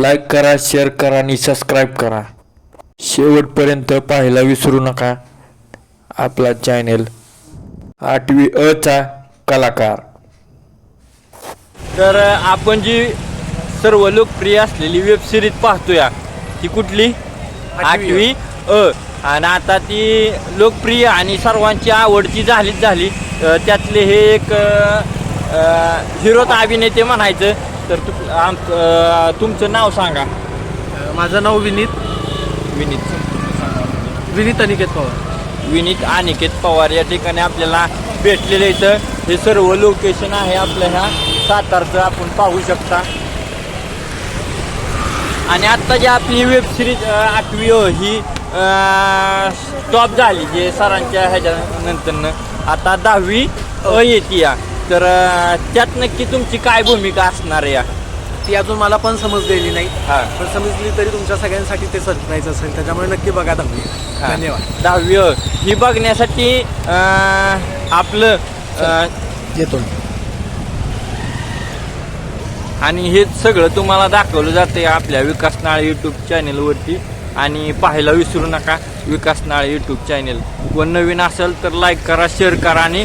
Like करा share करा आणि सबस्क्राईब करा. शेवटपर्यंत पाहायला विसरू नका. आपला चॅनेल आठवी अ चा कलाकार. तर आपण जी सर्व लोकप्रिय असलेली वेब सिरीज पाहतोय ती कुठली? आठवी अ. आणि आता ती लोकप्रिय आणि सर्वांची आवडती झालीच झाली. त्यातले हे एक हिरोत अभिनेते म्हणायचं तर तु आम तुमचं नाव सांगा. माझं नाव विनीत. विनीत विनीत अनिकेत पवार. विनीत अनिकेत पवार या ठिकाणी आपल्याला भेटलेलं इथं. हे सर्व लोकेशन आहे आपल्या ह्या सातारचं आपण पाहू शकता. आणि आत्ता जी आपली वेब सिरीज आठवी ही स्टॉप झाली जे सरांच्या ह्याच्या नंतरनं आता दहावी अ येते या. तर त्यात नक्की तुमची काय भूमिका असणार या? ती अजून मला पण समजलेली नाही. हा. पण समजली तरी तुमच्या सगळ्यांसाठी ते सरप्राईज असेल त्याच्यामुळे नक्की बघा दहावी हा. धन्यवाद. दहावी अ ही बघण्यासाठी अ, आपलं अ, येतो आणि हे सगळं तुम्हाला दाखवलं जाते आपल्या विकास नाळे यूट्यूब चॅनेलवरती आणि पाहायला विसरू नका विकास नाळे यूट्यूब चॅनेल व नवीन असेल तर लाईक करा शेअर करा आणि